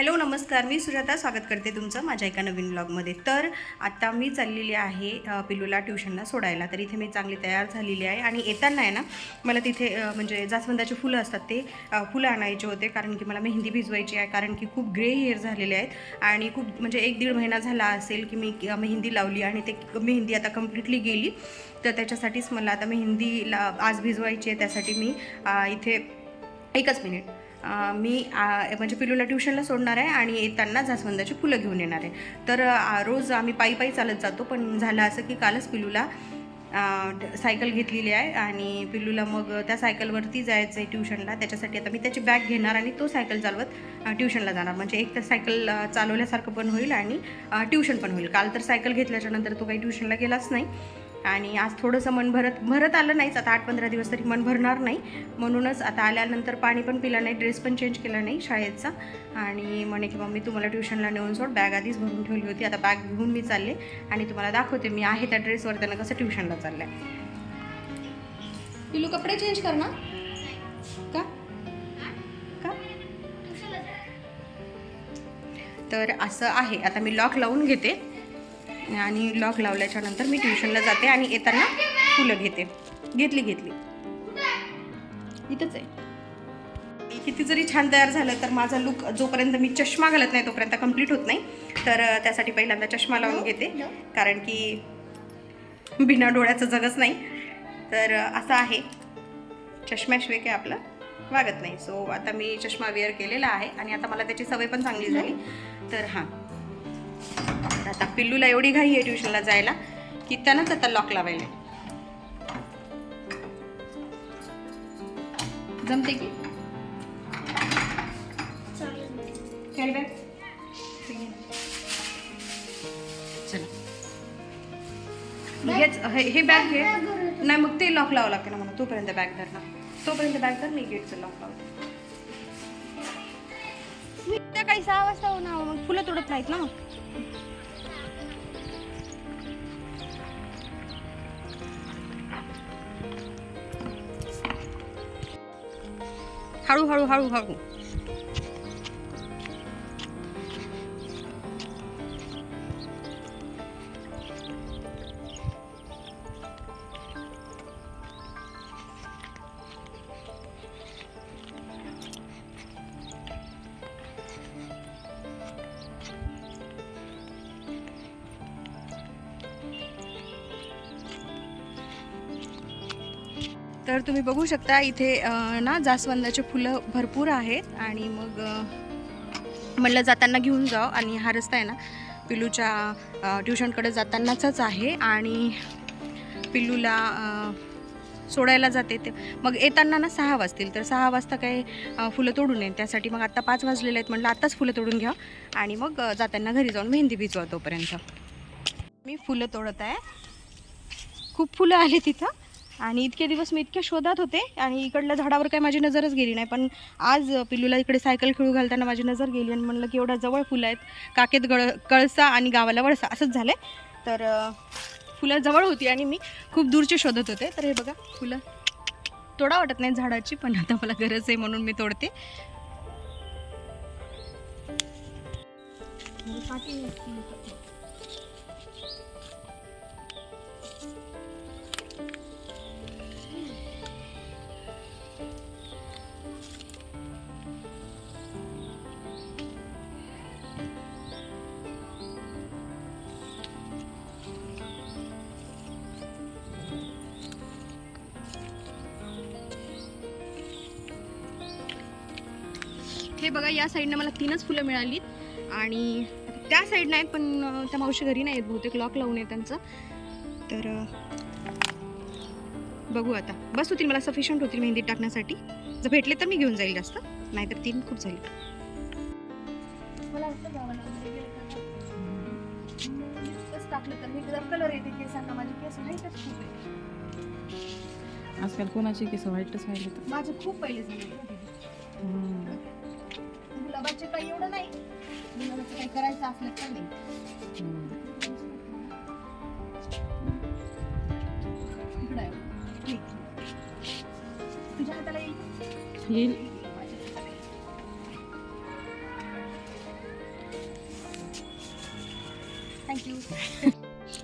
Hello नमस्कार. मी सुजाता स्वागत करते तुमचं माझ्या एका नवीन ब्लॉगमध्ये तर आत्ता मी चाललेली आहे पिलूला ट्युशनला सोडायला. तर इथे मी चांगली तयार झालेली आहे आणि येताना आहे ना मला तिथे म्हणजे जास्वंदाचे फुलं असतात ते फुलं आणायचे होते कारण की मला मेहंदी भिजवायची आहे कारण की खूप ग्रे हेअर झालेले आहेत आणि खूप म्हणजे एक दीड महिना झाला असेल की मी मेहंदी लावली आणि ते मेहंदी आता कम्प्लिटली गेली. तर त्याच्यासाठीच मला आता मेहंदीला आज भिजवायची आहे त्यासाठी मी इथे एकच मिनिट मी म्हणजे पिलूला ट्युशनला सोडणार आहे आणि येताना जास्वंदाची फुलं घेऊन येणार आहे. तर रोज आम्ही पायी पायी चालत जातो पण झालं असं की कालच पिलूला सायकल घेतलेली आहे आणि पिल्लूला मग त्या सायकलवरती जायचं आहे ट्युशनला. त्याच्यासाठी आता मी त्याची बॅग घेणार आणि तो सायकल चालवत ट्युशनला जाणार. म्हणजे एक तर सायकल चालवल्यासारखं पण होईल आणि ट्युशन पण होईल. काल तर सायकल घेतल्याच्यानंतर तो काही ट्युशनला गेलाच नाही. आणि आज थोडंसं मन भरत भरत आलं नाहीच. आता आठ पंधरा दिवस तरी मन भरणार नाही. म्हणूनच आता आल्यानंतर पाणी पण पिलं नाही ड्रेस पण चेंज केला नाही शाळेचा. आणि म्हणे की मम्मी तुम्हाला ट्युशनला नेऊन सोड बॅग आधीच भरून ठेवली होती. आता बॅग घेऊन मी चालले आणि तुम्हाला दाखवते मी आहे त्या ड्रेसवर त्यांना कसं ट्युशनला चाललं आहे पिलू कपडे चेंज कर ना. का? का? तर असं आहे. आता मी लॉक लावून घेते. आणि लॉक लावल्याच्या नंतर मी ट्युशनला जाते आणि येताना फुलं घेते. घेतली घेतली. इथंच आहे. किती जरी छान तयार झालं तर माझा लुक जोपर्यंत मी चष्मा घालत नाही तोपर्यंत कंप्लीट होत नाही. तर त्यासाठी पहिल्यांदा चष्मा लावून घेते. कारण की बिना डोळ्याचं जगच नाही. तर असं आहे. चष्म्याशिवाय काय आपलं वागत नाही. सो आता मी चष्मा वेअर केलेला आहे आणि आता मला त्याची सवय पण चांगली झाली. तर हां. आता पिल्लूला एवढी घाई आहे ट्युशनला जायला की त्यानंच आता लॉक लावायला जमते की? कॅरी बॅग चला. हेच हे हे बॅग घे. नाही मग ते लॉक लावावं लागते ना मला तोपर्यंत बॅग धर ना. तोपर्यंत बॅग धर मी गेटचं लॉक लावते. काही सहा वाजता होणार मग फुलं तोडत नाहीत ना? मग हळू हळू हळू हळू तर तुम्ही बघू शकता इथे ना जास्वंदाचे फुलं भरपूर आहेत. आणि मग म्हणलं जाताना घेऊन जाव आणि हा रस्ता आहे ना पिल्लूच्या ट्युशनकडे जातानाचाच आहे. आणि पिल्लूला सोडायला जाते ते. मग येताना ना सहा वाजतील. तर सहा वाजता काही फुलं तोडून नये. त्यासाठी मग आत्ता पाच वाजलेले आहेत. म्हटलं आत्ताच फुलं तोडून घ्या. आणि मग जाताना घरी जाऊन मेहंदी भिजवा तोपर्यंत. मी फुलं तोडत आहे. खूप फुलं आले तिथं. आणि इतके दिवस मी इतक्या शोधात होते आणि इकडल्या झाडावर काही माझी नजरच गेली नाही. पण आज पिलूला इकडे सायकल खेळू घालताना माझी नजर गेली आणि म्हणलं की एवढ्या जवळ फुलं आहेत. काकेत गळ कळसा आणि गावाला वळसा असंच झालं तर फुलं जवळ होती आणि मी खूप दूरचे शोधत होते. तर हे बघा फुलं तोडा वाटत नाही झाडाची पण आता मला गरज आहे म्हणून मी तोडते. पाठी बघा या साईडनं मला तीनच फुलं मिळाली आणि त्या साईड नाहीत पण त्या मावशी घरी नाही आहेत बहुतेक. लॉक लावून आहे त्यांचं. तर बघू आता. बस होतील मला सफिशियंट होतील मेहंदी टाकण्यासाठी. जर भेटले तर मी घेऊन जाईल जास्त. नाहीतर तीन खूप झाली. टाकलं तर. मी कलर येते केसांना माझे केस व्हाईटच खूप आहे आजकाल कोणाचे केस व्हाईटच व्हायले माझे खूप पहिले झाले. हम्म. काही एवढं नाही गुलाबाचं काही करायचं असलं तर नाही इकडं आहे. ठीक. तुझ्या हाताला येईल येईल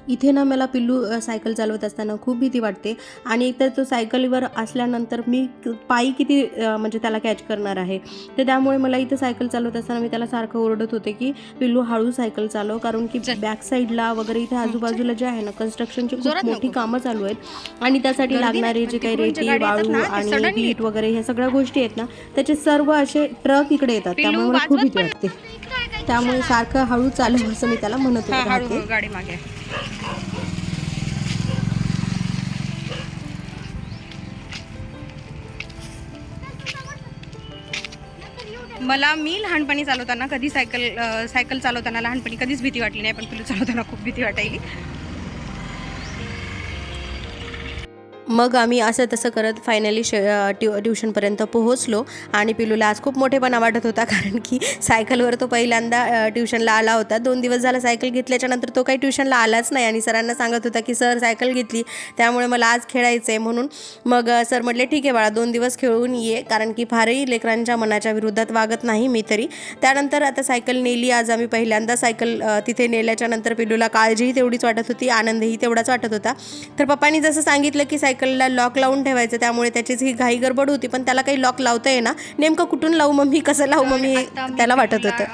इथे ना मला पिल्लू सायकल चालवत असताना खूप भीती वाटते. आणि एकतर तो सायकलीवर असल्यानंतर मी पायी किती म्हणजे त्याला कॅच करणार आहे. तर त्यामुळे मला इथे सायकल चालवत असताना मी त्याला सारखं ओरडत होते की पिल्लू हळू सायकल चालव. कारण की चल. बॅक साईडला वगैरे इथे आजूबाजूला जे आहे ना कन्स्ट्रक्शनची खूप मोठी. कामं चालू आहेत. आणि त्यासाठी लागणारे पण जे काही रेती येतात वाळू आणि वीट वगैरे ह्या सगळ्या गोष्टी आहेत ना त्याचे सर्व असे ट्रक इकडे येतात. त्यामुळे मला खूप भीती वाटते. त्यामुळे सारखं हळू चालव असं मी त्याला म्हणत होते गाडी मागे. मला मी लहानपणी चालवताना कधी सायकल सायकल चालवताना लहानपणी कधीच भीती वाटली नाही पण पिलू चालवताना खूप भीती वाटायली. मग आम्ही असं तसं करत फायनली शे ट्यू ट्युशनपर्यंत पोहोचलो. आणि पिलूला आज खूप मोठेपणा वाटत होता कारण की सायकलवर तो पहिल्यांदा ट्यूशनला ट्युशनला आला होता. दोन दिवस झाला सायकल घेतल्याच्या नंतर तो काही ट्युशनला आलाच नाही आणि सरांना सांगत होता की सर सायकल घेतली. त्यामुळे मला आज खेळायचं आहे म्हणून मग सर म्हटले ठीक आहे बाळा दोन दिवस खेळून ये. कारण की फारही लेकरांच्या मनाच्या विरोधात वागत नाही मी तरी. त्यानंतर आता सायकल नेली. आज आम्ही पहिल्यांदा सायकल तिथे नेल्याच्या नंतर पिलूला काळजीही तेवढीच वाटत होती आनंदही तेवढाच वाटत होता. तर पप्पांनी जसं सांगितलं की सायकल सायकलला लॉक लावून ठेवायचं त्यामुळे त्याचीच ही घाई गडबड होती पण त्याला काही लॉक लावता येईना. नेमकं कुठून लावू मम्मी कसं लावू मम्मी त्याला वाटत होतं.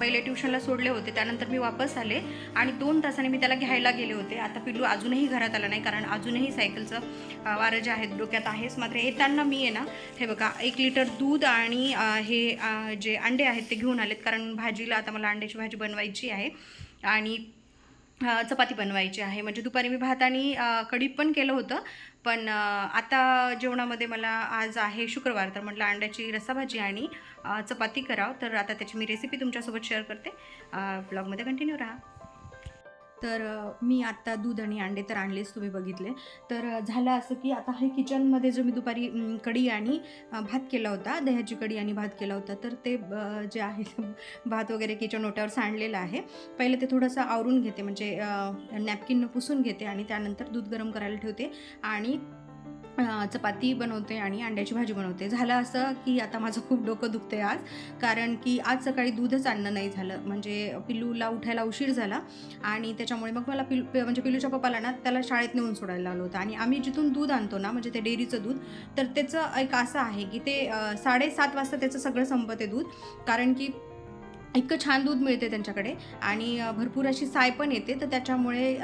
पहिले ट्युशनला सोडले होते त्यानंतर मी वापस आले आणि दोन तासाने मी त्याला घ्यायला गेले होते. आता पिल्लू अजूनही घरात आला नाही कारण अजूनही सायकलचं वारं जे आहे डोक्यात आहेच. मात्र येताना मी आहे ना हे बघा एक लिटर दूध आणि हे जे अंडे आहेत ते घेऊन आलेत कारण भाजीला आता मला अंड्याची भाजी बनवायची आहे. आणि चपाती बनवायची आहे. म्हणजे दुपारी मी भात आणि कढी पण केलं होतं. पण आता जेवणामध्ये मला आज आहे शुक्रवार तर म्हटलं अंड्याची रस्साभाजी आणि चपाती करावं. तर आता त्याची मी रेसिपी तुमच्यासोबत शेअर करते. ब्लॉगमध्ये कंटिन्यू राहा. तर मी आत्ता दूध आणि अंडे तर आणलेच तुम्ही बघितले. तर झालं असं की आता हे किचनमध्ये जो मी दुपारी कढी आणि भात केला होता दह्याची कढी आणि भात केला होता तर ते जे आहे भात वगैरे किचन ओट्यावर सांडलेलं आहे. पहिले ते थोडंसं आवरून घेते म्हणजे नॅपकिननं पुसून घेते आणि त्यानंतर दूध गरम करायला ठेवते आणि चपाती बनवते आणि अंड्याची भाजी बनवते. झालं असं की आता माझं खूप डोकं दुखते आज. कारण की आज सकाळी दूधच आणणं नाही झालं. म्हणजे पिल्लूला उठायला उशीर झाला आणि त्याच्यामुळे मग मला पिल्लू म्हणजे पिल्लूच्या पप्पाला ना त्याला शाळेत नेऊन सोडायला लावलं होतं. आणि आम्ही जिथून दूध आणतो ना म्हणजे ते डेअरीचं दूध तर त्याचं एक असं आहे की ते साडेसात वाजता त्याचं सगळं संपते दूध. कारण की इतकं छान दूध मिळते त्यांच्याकडे आणि भरपूर अशी साय पण येते. तर त्याच्यामुळे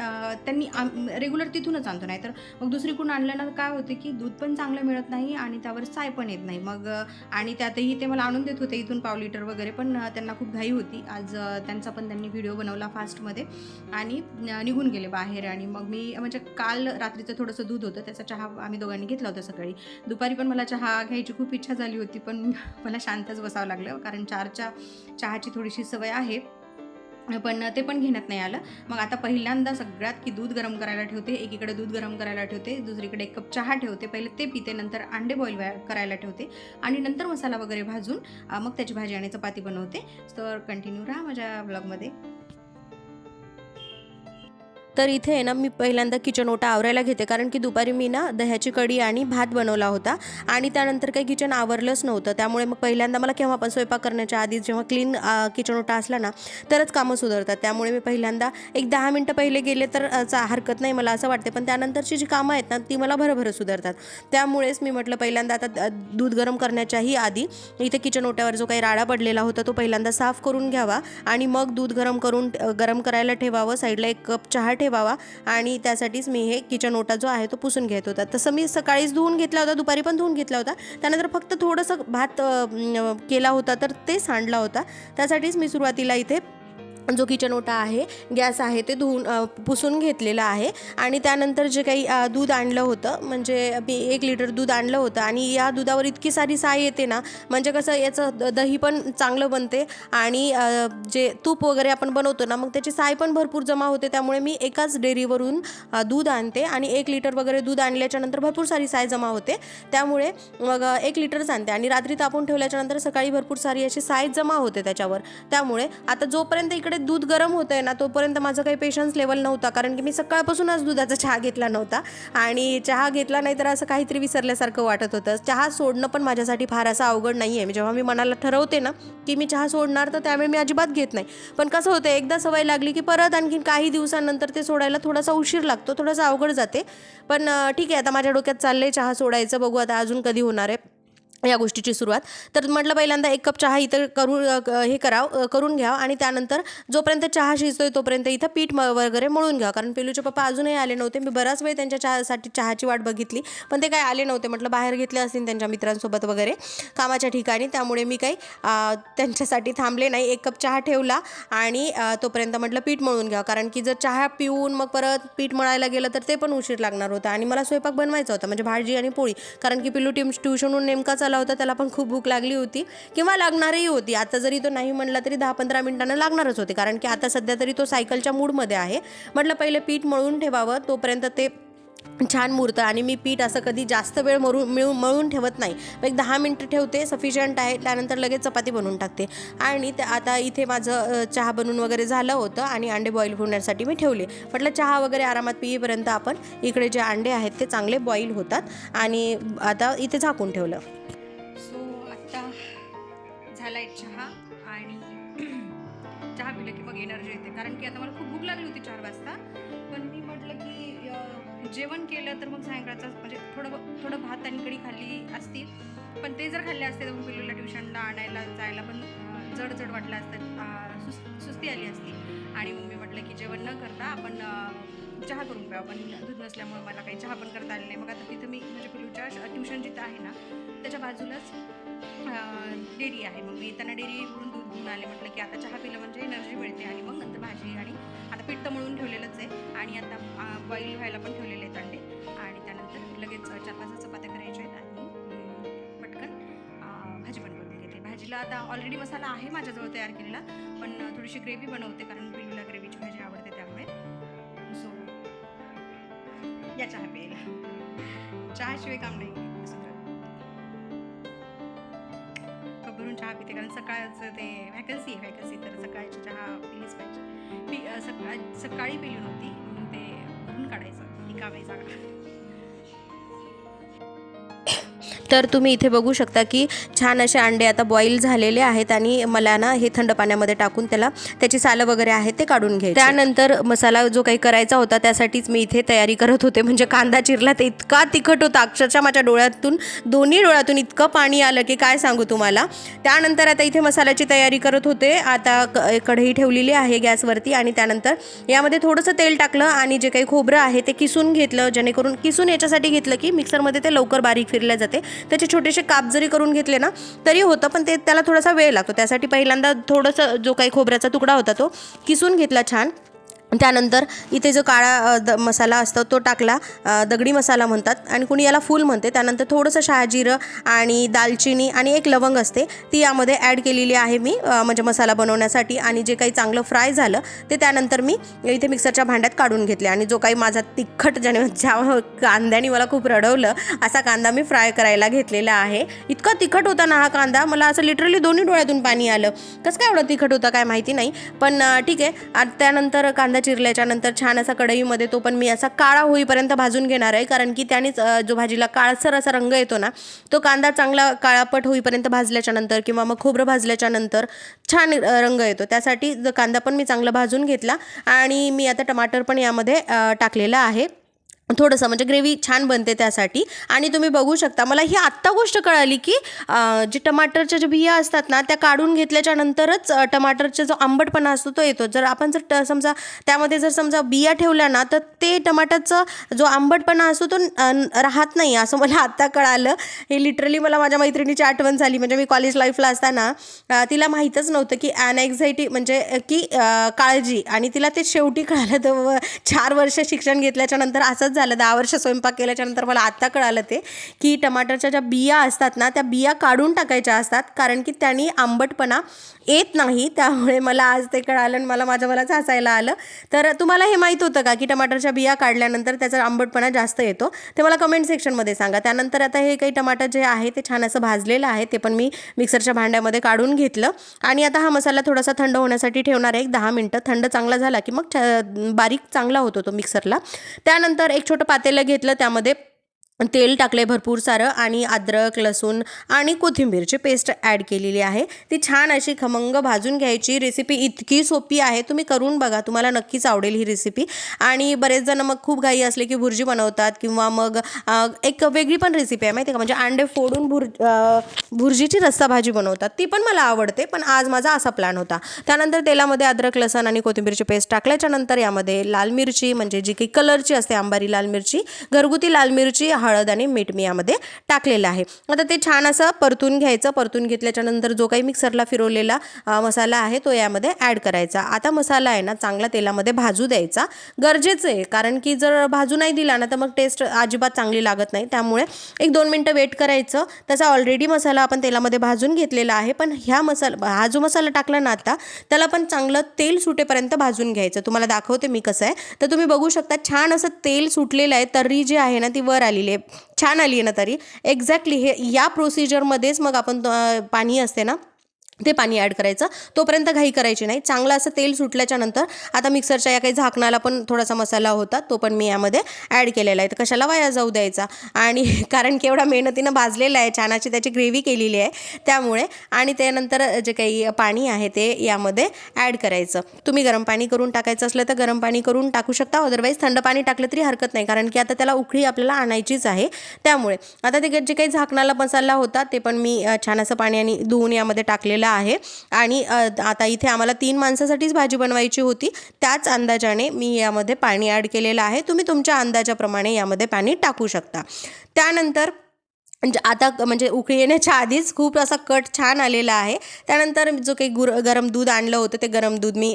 त्यांनी आम रेग्युलर तिथूनच आणतो. नाही तर मग दुसरीकडून आणल्यानं काय होते की दूध पण चांगलं मिळत नाही आणि त्यावर साय पण येत नाही. मग आणि त्यातही ते मला आणून देत होते. इथून पाव लिटर वगैरे पण त्यांना खूप घाई होती. आज त्यांचा पण त्यांनी व्हिडिओ बनवला फास्टमध्ये आणि निघून गेले बाहेर आणि मग मी म्हणजे काल रात्रीचं थोडंसं दूध होतं. त्याचा चहा आम्ही दोघांनी घेतला होता सकाळी. दुपारी पण मला चहा घ्यायची खूप इच्छा झाली होती पण मला शांतच बसावं लागलं कारण चारच्या चहाची थोडीशी सवय आहे. पण ते पण घेण्यात नाही आलं. मग आता पहिल्यांदा सगळ्यात की दूध गरम करायला ठेवते एकीकडे दूध गरम करायला ठेवते दुसरीकडे एक कप चहा ठेवते. पहिले ते पिते नंतर अंडे बॉईल करायला ठेवते. आणि नंतर मसाला वगैरे भाजून मग त्याची भाजी आणि चपाती बनवते. तर कंटिन्यू राहा माझ्या ब्लॉगमध्ये तर इथे आहे ना मी पहिल्यांदा किचन ओटा आवरायला घेते. कारण की दुपारी मी ना दह्याची कढी आणि भात बनवला होता. आणि त्यानंतर काही किचन आवरलंच नव्हतं. त्यामुळे मग पहिल्यांदा मला केव्हा पण स्वयंपाक करण्याच्या आधी जेव्हा क्लीन किचन ओटा असला ना तरच कामं सुधारतात. त्यामुळे मी पहिल्यांदा एक दहा मिनटं पहिले गेले तर चा हरकत नाही मला असं वाटते पण त्यानंतरची जी कामं आहेत ना ती मला भरभर सुधारतात. त्यामुळेच मी म्हटलं पहिल्यांदा आता द- दूध गरम करण्याच्याही आधी इथे किचन ओट्यावर जो काही राडा पडलेला होता तो पहिल्यांदा साफ करून घ्यावा. आणि मग दूध गरम करून गरम करायला ठेवावं. साईडला एक कप चहा ठेवावा. आणि त्यासाठीच मी हे किचन ओटा जो आहे तो पुसून घेत होता. तसं मी सकाळीच धुवून घेतला होता दुपारी पण धुवून घेतला होता. त्यानंतर फक्त थोडंसं भात केला होता तर ते सांडला होता. त्यासाठीच मी सुरुवातीला इथे जो किचन ओटा आहे गॅस आहे ते धुवून पुसून घेतलेलं आहे. आणि त्यानंतर जे काही दूध आणलं होतं म्हणजे मी एक लिटर दूध आणलं होतं आणि या दुधावर इतकी सारी साय येते ना म्हणजे कसं याचं दही पण चांगलं बनते आणि जे तूप वगैरे आपण बनवतो ना मग त्याची साय पण भरपूर जमा होते. त्यामुळे मी एकाच डेअरीवरून दूध आणते आणि एक लिटर वगैरे दूध आणल्याच्यानंतर भरपूर सारी साय जमा होते. त्यामुळे मग एक लिटरच आणते आणि रात्री तापून ठेवल्याच्यानंतर सकाळी भरपूर सारी अशी साय जमा होते त्याच्यावर. त्यामुळे आता जोपर्यंत इकडे दूध गरम होतं आहे ना तोपर्यंत माझं काही पेशन्स लेवल नव्हता. कारण की मी सकाळपासूनच दुधाचा चहा घेतला नव्हता. आणि चहा घेतला नाही तर असं काहीतरी विसरल्यासारखं वाटत होतं. चहा सोडणं पण माझ्यासाठी फार असं अवघड नाही आहे जेव्हा मी मनाला ठरवते ना की मी चहा सोडणार तर त्यावेळी मी अजिबात घेत नाही. पण कसं होतं एकदा सवय लागली की परत आणखीन काही दिवसानंतर ते सोडायला थोडासा उशीर लागतो थोडासा अवघड जाते. पण ठीक आहे आता माझ्या डोक्यात चाललंय चहा सोडायचं बघू आता अजून कधी होणार आहे. या गोष्टीची सुरुवात. तर म्हटलं पहिल्यांदा एक कप चहा इथं करू हे करावं करून घ्या आणि त्यानंतर जोपर्यंत चहा शिजतोय तोपर्यंत इथं पीठ म वगैरे मळून घ्या कारण पिलूचे पप्पा अजूनही आले नव्हते. मी बराच वेळ त्यांच्या चहासाठी चहाची वाट बघितली. पण ते काय आले नव्हते. म्हटलं बाहेर घेतले असतील त्यांच्या मित्रांसोबत वगैरे कामाच्या ठिकाणी. त्यामुळे मी काही त्यांच्यासाठी थांबले नाही. एक कप चहा ठेवला आणि तोपर्यंत म्हटलं पीठ मळून घ्या कारण की जर चहा पिऊन मग परत पीठ मळायला गेलं तर ते पण उशीर लागणार होता. आणि मला स्वयंपाक बनवायचा होता. म्हणजे भाजी आणि पोळी. कारण की पिलू ट्यूम ट्युशनहून नेमकाच झाला होता त्याला पण खूप भूक लागली होती किंवा लागणारही होती. आता जरी तो नाही म्हणला तरी दहा पंधरा मिनिटांना लागणारच होते कारण की आता सध्या तरी तो सायकलच्या मूडमध्ये आहे. म्हटलं पहिले पीठ मळून ठेवावं तोपर्यंत ते छान मुरतं आणि मी पीठ असं कधी जास्त वेळ मरून मिळून मळून ठेवत नाही. एक दहा मिनटं ठेवते सफिशियंट आहे त्यानंतर लगेच चपाती बनवून टाकते. आणि ते आता इथे माझं चहा बनवून वगैरे झालं होतं आणि अंडे बॉईल होण्यासाठी मी ठेवले. म्हटलं चहा वगैरे आरामात पिईपर्यंत आपण इकडे जे अंडे आहेत ते चांगले बॉईल होतात. आणि आता इथे झाकून ठेवलं. कारण की आता मला खूप भूक लागली होती चार वाजता. पण मी म्हटलं की जेवण केलं तर मग सायंकाळचं म्हणजे थोडं थोडं भात आणि कडी खाल्ली असती. पण ते जर खाल्ले असते तर मग पिलूला ट्युशनला आणायला जायला पण जड जड वाटलं असतं. सुस सुस्ती आली असती. आणि मग मी म्हटलं की जेवण न करता आपण चहा करून प्या पण दूध नसल्यामुळे मला काही चहा पण करता आले नाही. मग आता तिथं मी म्हणजे पिलूच्या ट्युशन जिथं आहे ना त्याच्या बाजूलाच डेअरी आहे. मग मी येताना डेअरी दूध घेऊन आले. म्हटलं की आता चहा पिलं म्हणजे एनर्जी मिळते आणि मग नंतर भाजी आणि आता पीठ तर मळून ठेवलेलंच आहे. आणि आता बॉईल व्हायला पण ठेवलेले आहेत अंडे. आणि त्यानंतर लगेच चार पाच चपात्या करायच्या आहेत आणि पटकन भाजी पण करून घेते. भाजीला आता ऑलरेडी मसाला आहे माझ्याजवळ तयार केलेला पण थोडीशी ग्रेव्ही बनवते कारण पिलूला ग्रेव्हीची भाजी आवडते त्यामुळे. सो या चहा प्यायला चहाशिवाय काम नाही. चहा पिते कारण सकाळचं ते व्हॅकन्सी आहे वॅकन्सी तर सकाळची चहा पिलीच पाहिजे. पी सकाळ सकाळी पिली नव्हती म्हणून ते भरून काढायचं. रिकामी तर तुम्ही इथे बघू शकता की छान असे अंडे आता बॉईल झालेले आहेत आणि मला ना हे थंड पाण्यामध्ये टाकून त्याला त्याची सालं वगैरे आहेत ते काढून घ्यायचे. त्यानंतर मसाला जो काही करायचा होता त्यासाठीच मी इथे तयारी करत होते. म्हणजे कांदा चिरला तर इतका तिखट होता. अक्षरशः माझ्या डोळ्यातून दोन्ही डोळ्यातून इतकं पाणी आलं की काय सांगू तुम्हाला. त्यानंतर आता इथे मसाल्याची तयारी करत होते. आता क- कढई ठेवलेली आहे गॅसवरती आणि त्यानंतर यामध्ये थोडंसं तेल टाकलं आणि जे काही खोबरं आहे ते किसून घेतलं. जेणेकरून किसून याच्यासाठी घेतलं की मिक्सरमध्ये ते लवकर बारीक फिरल्या जाते. त्याचे छोटेसे काप जरी करून घेतले ना तरी होतं पण ते त्याला थोडासा वेळ लागतो. त्यासाठी पहिल्यांदा थोडंसं जो काही खोबऱ्याचा तुकडा होता तो किसून घेतला छान. त्यानंतर इथे जो काळा द मसाला असतो तो टाकला दगडी मसाला म्हणतात. आणि कुणी याला फूल म्हणते त्यानंतर थोडंसं शहाजिरं आणि दालचिनी आणि एक लवंग असते ती यामध्ये ॲड केलेली आहे मी म्हणजे मसाला बनवण्यासाठी. आणि जे काही चांगलं फ्राय झालं ते त्यानंतर मी इथे मिक्सरच्या भांड्यात काढून घेतले. आणि जो काही माझा तिखट ज्याने ज्या कांद्याने मला खूप रडवलं असा कांदा मी फ्राय करायला घेतलेला आहे. इतका तिखट होता ना हा कांदा मला असं लिटरली दोन्ही डोळ्यातून पाणी आलं. कसं काय एवढं तिखट होतं काय माहिती नाही. पण ठीक आहे. त्यानंतर कांदा चिरल्याच्या नंतर छान असा कढईमध्ये तो पण मी असा काळा होईपर्यंत भाजून घेणार आहे. कारण की त्यानेच जो भाजीला काळसर असा रंग येतो ना तो कांदा चांगला काळापट होईपर्यंत भाजल्याच्या नंतर किंवा मग खोबरं भाजल्याच्या नंतर छान रंग येतो. त्यासाठी कांदा पण मी चांगला भाजून घेतला आणि मी आता टमाटर पण यामध्ये टाकलेला आहे. थोडंसं म्हणजे ग्रेव्ही छान बनते त्यासाठी. आणि तुम्ही बघू शकता मला ही आत्ता गोष्ट कळाली की जी जे टमाटरच्या ज्या बिया असतात ना त्या काढून घेतल्याच्या नंतरच टमाटरचा जो आंबटपणा असतो तो येतो. जर आपण जर ट- समजा त्यामध्ये जर समजा बिया ठेवल्या ना तर ते टमाटरचा जो आंबटपणा असतो तो राहत नाही असं मला आत्ता कळालं. हे लिटरली मला माझ्या मैत्रिणीची आठवण झाली. म्हणजे मी कॉलेज लाईफला असताना तिला माहीतच नव्हतं की ॲनॅक्झायटी म्हणजे की काळजी. आणि तिला ते शेवटी कळालं तर व- चार वर्ष शिक्षण घेतल्याच्या नंतर असंच झालं दहा वर्ष स्वयंपाक केल्याच्यानंतर मला आत्ता कळालं ते की टमाटरच्या ज्या बिया असतात ना त्या बिया काढून टाकायच्या असतात कारण की त्यांनी आंबटपणा येत नाही त्यामुळे मला आज ते कळालं आणि मला माझ्या मलाच हसायला आलं. तर तुम्हाला हे माहीत होतं का की टमाटरच्या बिया काढल्यानंतर त्याचा आंबटपणा जास्त येतो? ते मला कमेंट सेक्शनमध्ये सांगा. त्यानंतर आता हे काही टमाटर जे आहे ते छान असं भाजलेलं आहे ते पण मी मिक्सरच्या भांड्यामध्ये काढून घेतलं. आणि आता हा मसाला थोडासा थंड होण्यासाठी ठेवणार आहे एक दहा मिनटं. थंड चांगला झाला की मग बारीक चांगला होतो तो मिक्सरला त्यानंतर एक छोटं पातेलं घेतलं त्यामध्ये तेल टाकले भरपूर सारं आणि अद्रक लसूण आणि कोथिंबीरची पेस्ट ॲड केलेली आहे. ती छान अशी खमंग भाजून घ्यायची. रेसिपी इतकी सोपी आहे. तुम्ही करून बघा. तुम्हाला नक्कीच आवडेल ही रेसिपी आणि बरेच जण मग खूप घाई असले की भुर्जी बनवतात किंवा मग एक वेगळी पण रेसिपी आहे माहिती आहे का? म्हणजे अंडे फोडून भुर भुर्जीची रस्सा भाजी बनवतात. ती पण मला आवडते पण आज माझा असा प्लॅन होता. त्यानंतर तेलामध्ये अद्रक लसण आणि कोथिंबीरची पेस्ट टाकल्याच्या नंतर यामध्ये लाल मिरची म्हणजे जी काही कलरची असते आंबारी लाल मिरची घरगुती लाल मिरची हळद आणि मीठ मी यामध्ये टाकलेलं आहे. आता ते छान असं परतून घ्यायचं. परतून घेतल्याच्यानंतर जो काही मिक्सरला फिरवलेला मसाला आहे तो यामध्ये ॲड करायचा. आता मसाला आहे ना चांगला तेलामध्ये भाजू द्यायचा. गरजेचं आहे कारण की जर भाजू नाही दिला ना तर मग टेस्ट अजिबात चांगली लागत नाही. त्यामुळे एक दोन मिनटं वेट करायचं. त्याचा ऑलरेडी मसाला आपण तेलामध्ये भाजून घेतलेला आहे. पण ह्या मसाला हा जो मसाला टाकला ना आता त्याला पण चांगलं तेल सुटेपर्यंत भाजून घ्यायचं. तुम्हाला दाखवते मी कसं आहे. तर तुम्ही बघू शकता छान असं तेल सुटलेलं आहे. तर्री जी आहे ना ती वर आलेली आहे. छान आली आहे ना तरी. एक्झॅक्टली हे या प्रोसिजरमध्येच मग आपण पाणी असते ना ते पाणी ॲड करायचं. तोपर्यंत घाई करायची नाही. चांगलं असं तेल सुटल्याच्या नंतर आता मिक्सरच्या या काही झाकणाला पण थोडासा मसाला होता तो पण मी यामध्ये ॲड केलेला आहे. तर कशाला वाया जाऊ द्यायचा? आणि कारण की एवढा मेहनतीनं भाजलेला आहे छानाची त्याची ग्रेव्ही केलेली आहे त्यामुळे. आणि त्यानंतर जे काही पाणी आहे ते यामध्ये ॲड करायचं. तुम्ही गरम पाणी करून टाकायचं असलं तर गरम पाणी करून टाकू शकता. अदरवाईज थंड पाणी टाकलं तरी हरकत नाही. कारण की आता त्याला उकळी आपल्याला आणायचीच आहे. त्यामुळे. आता ते जे काही झाकणाला मसाला होता ते पण मी छान असं पाणी आणि धुवून यामध्ये टाकलेलं आहे. आणि आता इथे आम्हाला तीन माणसासाठीच भाजी बनवायची होती. त्याच अंदाजाने मी यामध्ये पाणी ॲड केलेलं आहे. तुम्ही तुमच्या अंदाजाप्रमाणे यामध्ये पाणी टाकू शकता. त्यानंतर आता क- म्हणजे उकळी येण्याच्या आधीच खूप असा कट छान आलेला आहे. त्यानंतर जो काही गुर गरम दूध आणलं होतं ते गरम दूध मी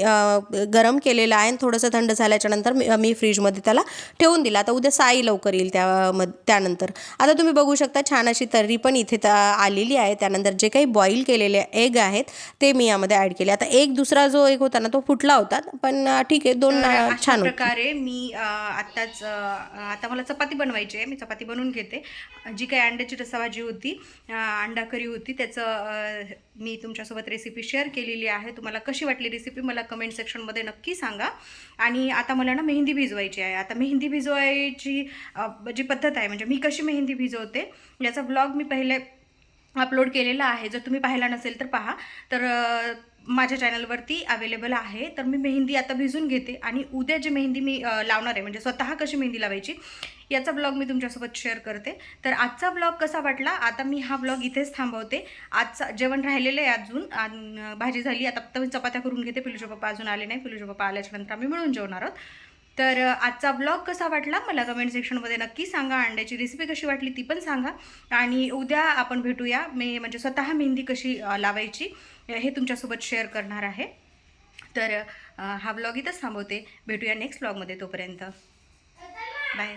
गरम केलेलं आहे आणि थोडंसं थंड झाल्याच्यानंतर मी मी फ्रीजमध्ये त्याला ठेवून दिलं. आता उद्या साई लवकर येईल त्या त्यानंतर. आता तुम्ही बघू शकता छान अशी तर्री पण इथे त- आलेली आहे. त्यानंतर जे काही बॉईल केलेले एग आहेत ते मी यामध्ये ॲड केले. आता एक दुसरा जो एक होता ना तो फुटला होता पण ठीक आहे दोन छान प्रकारे मी आत्ताच आता मला चपाती बनवायची आहे. मी चपाती बनवून घेते. जी काही अंड्याची रस्साभाजी होती अंडा करी होती. त्याचं मी तुमच्यासोबत रेसिपी शेअर केलेली आहे. तुम्हाला कशी वाटली रेसिपी मला कमेंट सेक्शनमध्ये नक्की सांगा. आणि आता मला ना मेहंदी भिजवायची आहे. आता मेहंदी भिजवायची जी पद्धत आहे म्हणजे मी कशी मेहंदी भिजवते याचा ब्लॉग मी पहिले अपलोड केलेला आहे. जर तुम्ही पाहिला नसेल तर पहा. तर माझ्या चॅनलवरती अवेलेबल आहे. तर मी मेहंदी आता भिजून घेते आणि उद्या जी मेहंदी मी लावणार आहे म्हणजे स्वतः कशी मेहंदी लावायची याचा ब्लॉग मी तुमच्यासोबत शेअर करते. तर आजचा ब्लॉग कसा वाटला? आता मी हा ब्लॉग इथेच थांबवते. आजचा जेवण राहिलेलं आहे अजून भाजी झाली. आता फक्त मी चपात्या करून घेते. पिलूचे पप्पा अजून आले नाही. पिलूचे पप्पा आल्याच्यानंतर आम्ही मिळून जेवणार आहोत. तर आजचा ब्लॉग कसा वाटला? मला कमेंट सेक्शनमध्ये नक्की सांगा. अंड्याची रेसिपी कशी वाटली ती पण सांगा. आणि उद्या आपण भेटूया. मी म्हणजे स्वतः मेहंदी कशी लावायची हे तुमच्यासोबत शेअर करणार आहे. तर हा ब्लॉग इथंच थांबवते. भेटूया नेक्स्ट ब्लॉगमध्ये तोपर्यंत. बाय